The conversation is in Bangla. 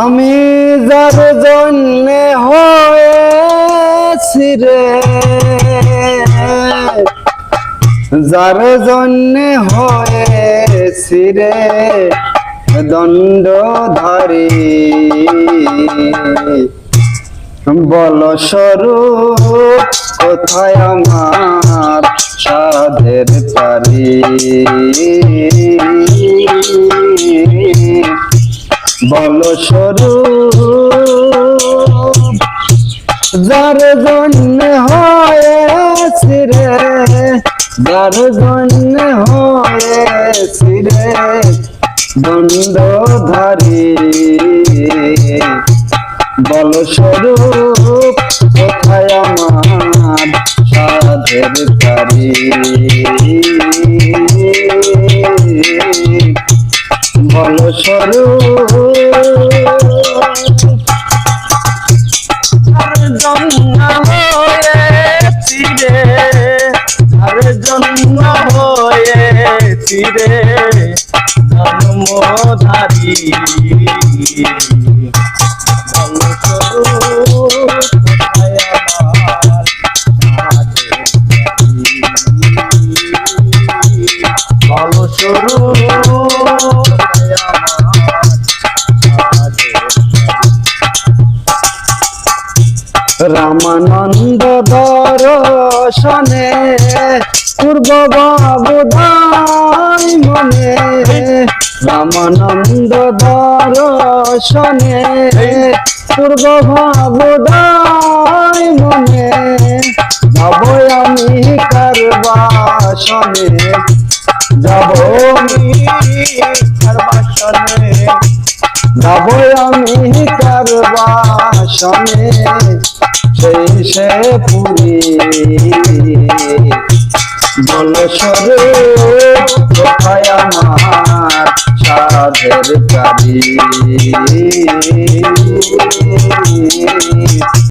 আমি যার জন্য হয়েছি রে, যার জন্য হয়েছি রে, দণ্ডধারী। বল স্বরূপ, কোথায় আমার সাধের তারি বল স্বরূপ, যার জন্য হয়েছি রে, যার জন্য হয়েছি রে বল স্বরূপ, কোথায় আমার সাধের বল স্বরূপ হয়েছি রে আর জন্ম হয়েছি রে জন্মধারী রামানন্দ দর্শনে পূর্ব বাবুদাই মনে। রামানন্দ দর্শনে পূর্ব ভাবুদাই মনে। যাব আমি কারবাসনে, যাব আমি কারবাসনে। যাব আমি কারবাসনে। সেই সে পুরী। বল স্বরূপ কোথায় আমার সাধের কারি